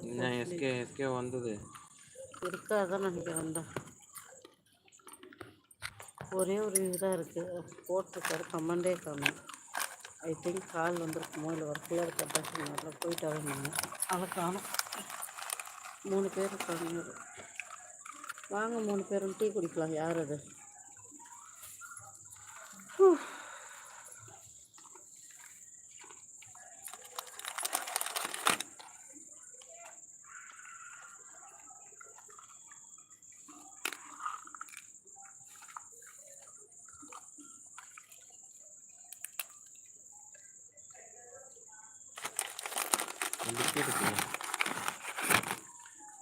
என்ன SK SK வந்தது. இருக்காதான் நினைக்கிறேன் இந்த ஒரே ஒரு இதுதான் இருக்குது போட்டிருக்காரு கமெண்டே காணும் ஐ திங்க் கால் வந்திருக்குமோ இல்லை ஒர்க்கில் இருக்கிறதா சொன்னார்ல போயிட்டாரு நீங்கள் அதை காணும். மூணு பேர் இருக்காங்க. வாங்க மூணு பேரும் டீ குடிக்கலாம். யார் அது?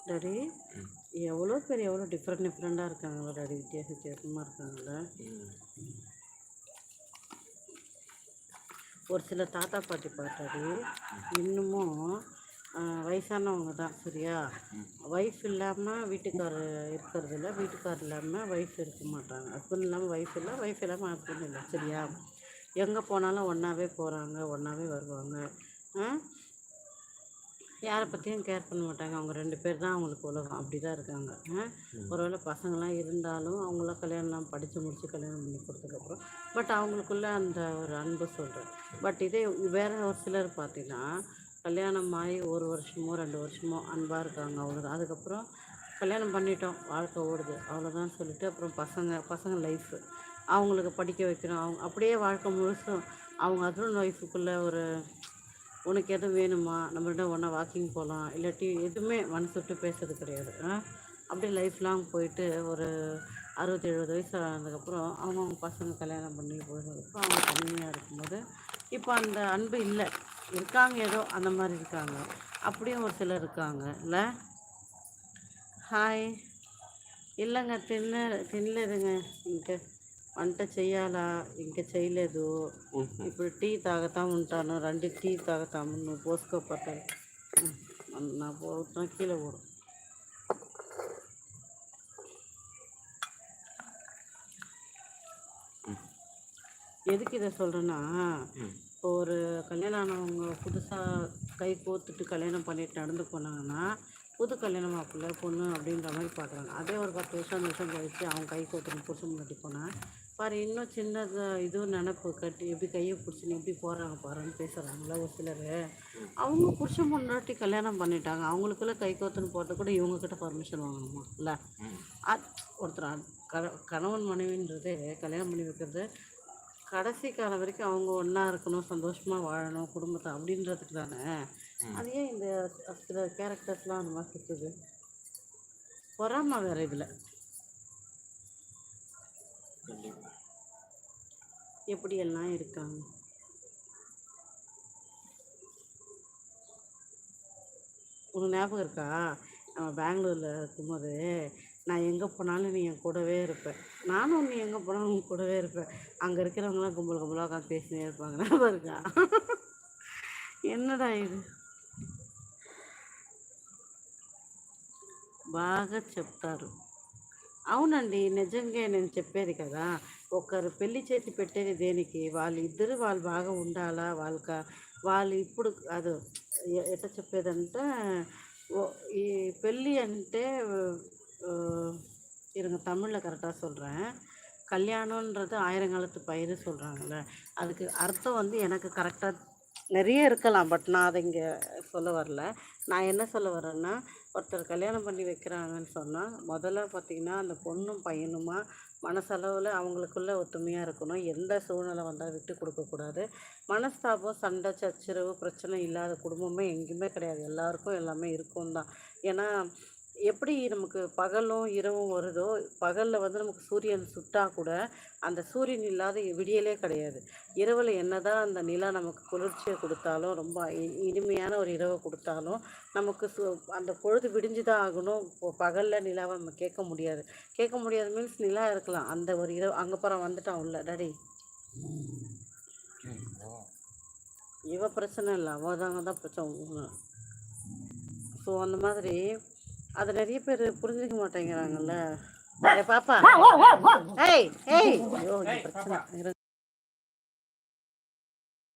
டாடி எவ்வளோ பேர் எவ்வளோ டிஃப்ரெண்ட் டிஃப்ரெண்ட்டாக இருக்காங்களா டாடி? வித்தியாச வித்தியாசமாக இருக்காங்கள? ஒரு சில தாத்தா பாட்டி பார்த்தாடி இன்னமும் வயசானவங்க தான் சரியா? ஒய்ஃப் இல்லாமல் வீட்டுக்கார் இருக்கிறது இல்லை வீட்டுக்கார் இல்லாமல் ஒய்ஃப் இருக்க மாட்டாங்க. ஹஸ்பண்ட் இல்லாமல் ஒய்ஃப் இல்லை ஒய்ஃப் இல்லாமல் ஹஸ்பண்ட் இல்லை சரியா? எங்கே போனாலும் ஒன்றாவே போகிறாங்க ஒன்றாவே வருவாங்க. ஆ? யாரை பற்றியும் கேர் பண்ண மாட்டாங்க. அவங்க ரெண்டு பேர் தான் அவங்களுக்கு உலகம். அப்படி தான் இருக்காங்க ஒருவேளை பசங்களாம் இருந்தாலும் அவங்களாம் கல்யாணம்லாம் படித்து முடித்து கல்யாணம் பண்ணி கொடுத்ததுக்கப்புறம் பட் அவங்களுக்குள்ள அந்த ஒரு அன்பு சொல்கிறேன் பட் இதே வேற ஒரு சிலர் பார்த்தீங்கன்னா கல்யாணம் ஆகி ஒரு வருஷமோ ரெண்டு வருஷமோ அன்பாக இருக்காங்க. அவ்வளோதான் அதுக்கப்புறம் கல்யாணம் பண்ணிட்டோம். வாழ்க்கை ஓடுது. அவ்வளோதான் சொல்லிட்டு அப்புறம் பசங்க பசங்க லைஃபு அவங்களுக்கு படிக்க வைக்கணும். அவங்க அப்படியே வாழ்க்கை முழுசும் அவங்க ஹஸ்பண்ட் ஒய்ஃபுக்குள்ளே ஒரு உனக்கு எதுவும் வேணுமா? நம்மள்கிட்ட ஒன்றா வாக்கிங் போகலாம் இல்லாட்டி எதுவுமே மனசு விட்டு பேசுறது கிடையாது. அப்படியே லைஃப் லாங் போயிட்டு ஒரு அறுபத்தி எழுபது வயசு ஆனதுக்கப்புறம் அவங்கவுங்க பசங்க கல்யாணம் பண்ணி போனதுக்கப்புறம் அவங்க தனிமையாக இருக்கும்போது இப்போ அந்த அன்பு இல்லை. இருக்காங்க ஏதோ அந்த மாதிரி இருக்காங்க. அப்படியும் ஒரு சிலர் இருக்காங்க. இல்லை? ஹாய் இல்லைங்க தின்ன தின்னதுங்க இங்கே. వంట చేయాలా ఇంకా చేయలేదు ఇప్పుడు టీ తాగుతా ఉంటాను రెండు టీ తాగుతాము నువ్వు పోసుకోపోతాను నా పోతున్నా కీలో కూడా எதுக்கு இதை சொல்கிறேன்னா இப்போ ஒரு கல்யாணம் ஆனவங்க புதுசாக கை கோத்துட்டு கல்யாணம் பண்ணிட்டு நடந்து போனாங்கன்னா புது கல்யாணம் மாப்பிள்ளை பொண்ணு அப்படின்ற மாதிரி பார்க்குறாங்க. அதே ஒரு பத்து வருஷம் வருஷம் கழிச்சு அவங்க கை கோத்துட்டு புருஷன் கட்டி போனால் பாரு இன்னும் சின்னதாக இதுவும் நினப்பு கட்டி எப்படி கையை பிடிச்சின்னு எப்படி போகிறாங்க பாருன்னு பேசுகிறாங்களா ஒரு சிலர். அவங்க புருஷன் முன்னாடி கல்யாணம் பண்ணிட்டாங்க. அவங்களுக்குள்ள கை கோத்துன்னு போட்டு கூட இவங்கக்கிட்ட பர்மிஷன் வாங்கணுமா? இல்லை? ஒருத்தர் கண- கணவன் மனைவின்றதே கல்யாணம் பண்ணி வைக்கிறது கடைசி காலம் வரைக்கும் அவங்க ஒன்றா இருக்கணும் சந்தோஷமாக வாழணும் குடும்பத்தை அப்படின்றதுக்கு தானே. அது ஏன் இந்த சில கேரக்டர்ஸ்லாம் அந்த மாதிரி சுற்றுது பொறாமல் வேறு இதில். எப்படியெல்லாம் இருக்காங்க உனக்கு ஞாபகம் இருக்கா நம்ம பெங்களூரில் இருக்கும்போது நான் எங்கே போனாலும் நீ என் கூடவே இருப்பேன் நானும் நீ எங்கே போனாலும் உன் கூடவே இருப்பேன் அங்கே இருக்கிறவங்களாம் கும்பல் கும்பலாக உட்காந்து பேசினே இருப்பாங்க ஞாபகம் இருக்கா என்னடா இது బాగా చెప్తారు అవునండి నిజంగా నేను చెప్పేది కదా ఒకరు పెళ్లి చేసి పెట్టేది దేనికి వాళ్ళు ఇద్దరు వాళ్ళు బాగా ఉండాలా వాళ్ళక వాళ్ళు ఇప్పుడు అది ఎ- ఎట్లా చెప్పేదంటే ఓ- ఈ పెళ్ళి అంటే ఆ, இருங்க தமிழில் கரெக்டாக சொல்கிறேன் கல்யாணன்றது ஆயிரங்காலத்து பயிர் சொல்கிறாங்கல்ல அதுக்கு அர்த்தம் வந்து எனக்கு கரெக்டாக நிறைய இருக்கலாம் பட் நான் அதை இங்கே சொல்ல வரல. நான் என்ன சொல்ல வரேன்னா ஒருத்தர் கல்யாணம் பண்ணி வைக்கிறாங்கன்னு சொன்னால் முதல்ல பார்த்திங்கன்னா அந்த பொண்ணும் பையனுமா மனசளவில் அவங்களுக்குள்ள ஒத்துமையாக இருக்கணும். எந்த சூழ்நிலை வந்தால் விட்டு கொடுக்கக்கூடாது மனஸ்தாபம் சண்டை சச்சரவு பிரச்சனை இல்லாத குடும்பமே எங்கேயுமே கிடையாது. எல்லாருக்கும் எல்லாமே இருக்கும் தான் ஏன்னா எப்படி நமக்கு பகலும் இரவும் வருதோ பகலில் வந்து நமக்கு சூரியன் சுட்டா கூட அந்த சூரியன் இல்லாத விடியலே கிடையாது. இரவில் என்னதான் அந்த நிலா நமக்கு குளிர்ச்சியை கொடுத்தாலும் ரொம்ப இனிமையான ஒரு இரவை கொடுத்தாலும் நமக்கு சு அந்த பொழுது விடிஞ்சுதான் ஆகணும். இப்போ பகலில் நிலாவை நம்ம கேட்க முடியாது. கேட்க முடியாது மீன்ஸ் நிலா இருக்கலாம். அந்த ஒரு இரவு அங்கே போகிற வந்துட்டான் உள்ள. டடி இவ பிரச்சனை இல்லை. அவதாங்க தான் பிரச்சனை. ஸோ அந்த மாதிரி அதை நிறைய பேர் புரிஞ்சுக்க மாட்டேங்கிறாங்கல்ல. பாப்பா. ஏய் ஏய். பிரச்சனை.